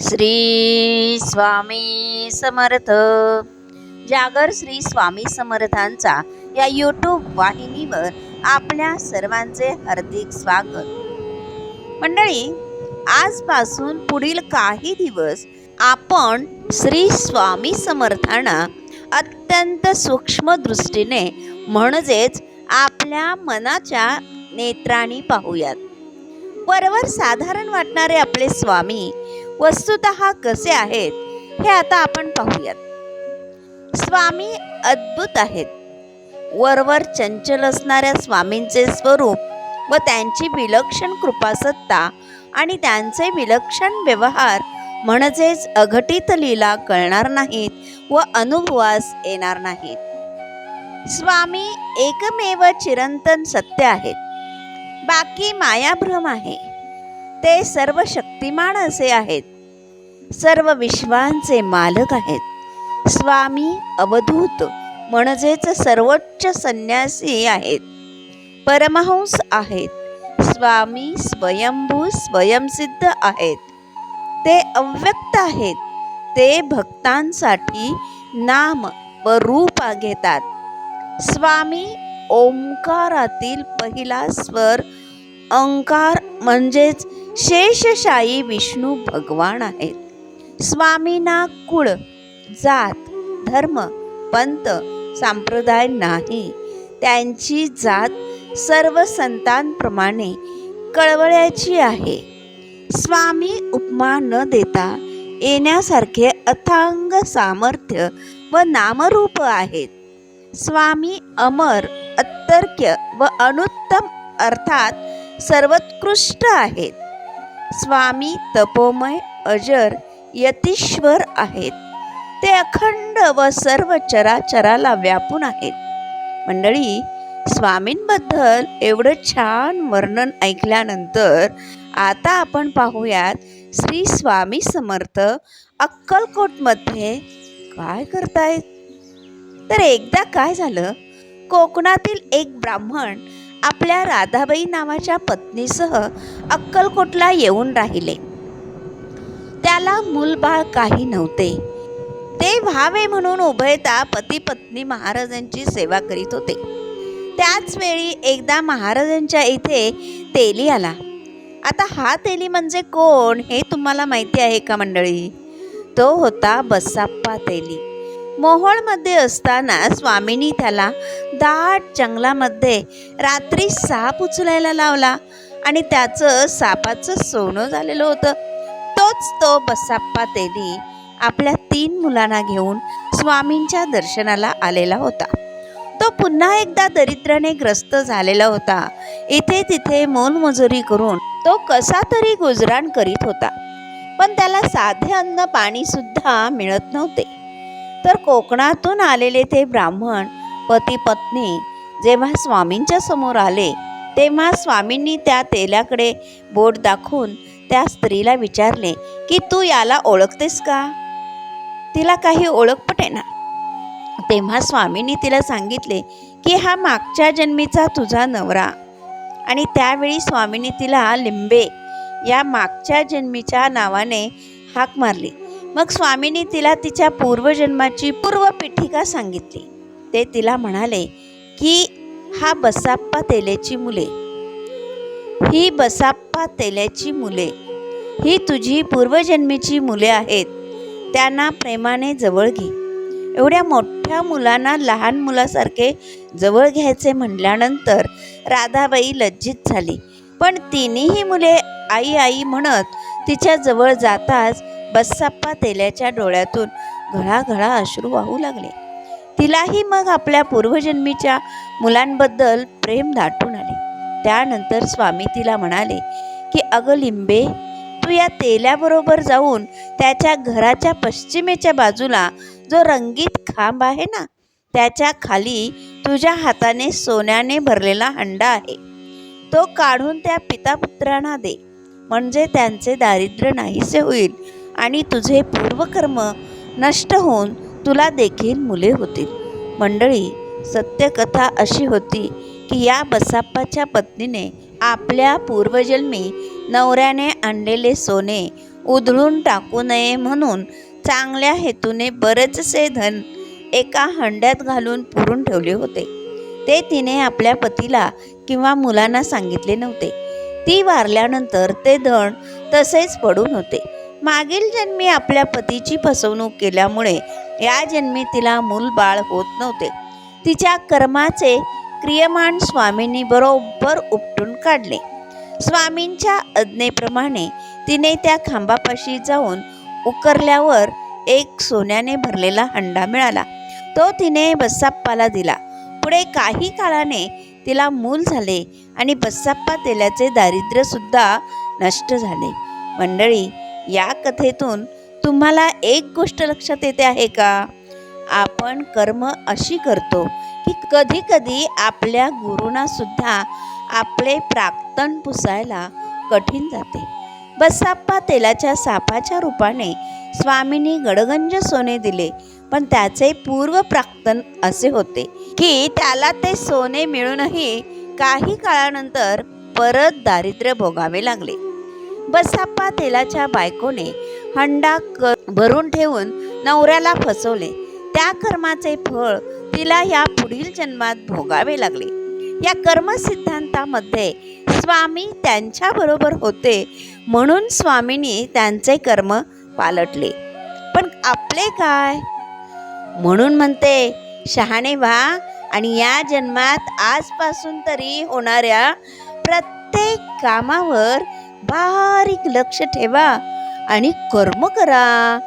श्री स्वामी समर्थ. जागर श्री स्वामी समर्थांचा या यूट्यूब वाहिनीवर आपल्या सर्वांचे हार्दिक स्वागत. मंडळी आजपासून पुढील काही दिवस आपण श्री स्वामी समर्थांना अत्यंत सूक्ष्म दृष्टीने म्हणजेच आपल्या मनाच्या नेत्राने पाहूयात. वरवर साधारण वाटणारे आपले स्वामी वस्तुत कसे आहेत हे आता आपण पाहूयात. स्वामी अद्भुत आहेत. वरवर चंचल असणाऱ्या स्वामींचे स्वरूप व त्यांची विलक्षण कृपासत्ता आणि त्यांचे विलक्षण व्यवहार म्हणजेच अघटित लीला कळणार नाहीत व अनुभवास येणार नाहीत. स्वामी एकमेव चिरंतन सत्य आहेत. बाकी मायाभ्रम आहे. ते सर्व शक्तिमान असे आहेत. सर्व विश्वांचे मालक आहेत. स्वामी अवधूत म्हणजेच सर्वोच्च संन्यासी आहेत. परमहंस आहेत. स्वामी स्वयंभू स्वयंसिद्ध आहेत. ते अव्यक्त आहेत. ते भक्तांसाठी नाम व रूप घेतात. स्वामी ओंकारातील पहिला स्वर अंकार म्हणजेच शेषशाही विष्णू भगवान आहेत. स्वामींना कुळ जात धर्म पंत संप्रदाय नाही. त्यांची जात सर्व संतांप्रमाणे कळवळ्याची आहे. स्वामी उपमा न देता येण्यासारखे अथांग सामर्थ्य व नामरूप आहेत. स्वामी अमर अत्तर्क्य व अनुत्तम अर्थात सर्वोत्कृष्ट आहेत. स्वामी तपोमय अजर यतीश्वर आहेत. ते अखंड व सर्व चराचराला व्यापून आहेत. मंडळी स्वामींबद्दल एवढं छान वर्णन ऐकल्यानंतर आता आपण पाहूयात श्री स्वामी समर्थ अक्कलकोटमध्ये काय करतायत? तर एकदा काय झालं? कोकणातील एक ब्राह्मण आपल्या राधाबाई नावाच्या पत्नीसह अक्कलकोटला येऊन राहिले. त्याला मूलबाळ काही नव्हते. ते व्हावे म्हणून उभयता पती पत्नी महाराजांची सेवा करीत होते. त्याच वेळी एकदा महाराजांच्या इथे तेली आला. आता हा तेली म्हणजे कोण हे तुम्हाला माहिती आहे का मंडळी? तो होता बसाप्पा तेली. मोहोळमध्ये असताना स्वामींनी त्याला दाट जंगलामध्ये रात्री साप उचलायला लावला आणि त्याचं सापाचं सोनं झालेलं होतं. तोच तो बसाप्पा तेली आपल्या तीन मुलांना घेऊन स्वामींच्या दर्शनाला आलेला होता. तो पुन्हा एकदा दरिद्राने ग्रस्त झालेला होता. इथे तिथे मोलमजुरी करून तो कसा तरी गुजराण करीत होता. पण त्याला साधे अन्न पाणी सुद्धा मिळत नव्हते. तर कोकणातून आलेले ते ब्राह्मण पती पत्नी जेव्हा स्वामींच्या समोर आले तेव्हा स्वामींनी त्या तेलाकडे बोट दाखवून त्या स्त्रीला विचारले की तू याला ओळखतेस का? तिला काही ओळख पटेना तेव्हा स्वामींनी तिला सांगितले की हा मागच्या जन्मीचा तुझा नवरा. आणि त्यावेळी स्वामींनी तिला लिंबे या मागच्या जन्मीच्या नावाने हाक मारली. मग स्वामींनी तिला तिच्या पूर्वजन्माची पूर्वपीठिका सांगितली. ते तिला म्हणाले की हा बसाप्पा तेल्याची मुले. ही बसाप्पा तेल्याची मुले. ही तुझी पूर्वजन्मीची मुले आहेत. त्यांना प्रेमाने जवळ घे. एवढ्या मोठ्या मुलांना लहान मुलासारखे जवळ घ्यायचे म्हटल्यानंतर राधाबाई लज्जित झाली. पण तिन्ही मुले आई आई म्हणत तिच्या जवळ जाताच बस्साप्पा तेल्याच्या डोळ्यातून घळाघळा अश्रू वाहू लागले. तिलाही मग आपल्या पूर्वजन्मीच्या मुलांबद्दल प्रेम दाटून आले. त्यानंतर स्वामी तिला म्हणाले की अगं लिंबे तू या तेल्याबरोबर जाऊन त्याच्या घराच्या पश्चिमेच्या बाजूला जो रंगीत खांब आहे ना त्याच्याखाली तुझ्या हाताने सोन्याने भरलेला हंडा आहे. तो काढून त्या पितापुत्रांना दे. म्हणजे त्यांचे दारिद्र्य नाहीसे होईल. आणि तुझे पूर्वकर्म नष्ट होऊन तुला देखील मुले होतील. मंडळी सत्यकथा अशी होती की या बसाप्पाच्या पत्नीने आपल्या पूर्वजन्मी नवऱ्याने आणलेले सोने उधळून टाकू नये म्हणून चांगल्या हेतूने बरेचसे धन एका हंड्यात घालून पुरून ठेवले होते. ते तिने आपल्या पतीला किंवा मुलांना सांगितले नव्हते. ती वारल्यानंतर ते धन तसेच पडून होते. मागील जन्मी आपल्या पतीची फसवणूक केल्यामुळे या जन्मी तिला मूल बाळ होत नव्हते. तिच्या कर्माचे क्रियमान स्वामींनी बरोबर उपटून काढले. स्वामींच्या आज्ञेप्रमाणे तिने त्या खांबापाशी जाऊन उकरल्यावर एक सोन्याने भरलेला हंडा मिळाला. तो तिने बस्साप्पाला दिला. पुढे काही काळाने तिला मूल झाले आणि बस्साप्पा तेलाचे दारिद्र्यसुद्धा नष्ट झाले. मंडळी या कथेतून तुम्हाला एक गोष्ट लक्षात येते आहे का? आपण कर्म अशी करतो की कधी कधी आपल्या गुरुंना सुद्धा आपले प्राक्तन पुसायला कठीण जाते. बसाप्पा तेलाच्या सापाच्या रूपाने स्वामींनी गडगंज सोने दिले पण त्याचे पूर्व प्राक्तन असे होते की त्याला ते सोने मिळूनही काही काळानंतर परत दारिद्र्य भोगावे लागले. बसाप्पा तेलाच्या बायकोने हंडा क भरून ठेवून नवऱ्याला फसवले. त्या कर्माचे फळ तिला या पुढील जन्मात भोगावे लागले. या कर्म सिद्धांतामध्ये स्वामी त्यांच्याबरोबर होते म्हणून स्वामींनी त्यांचे कर्म पालटले. पण आपले काय? म्हणून म्हणते शहाणे व्हा आणि या जन्मात आजपासून तरी होणाऱ्या प्रत्येक कामावर बारीक लक्ष ठेवा आणि कर्म करा.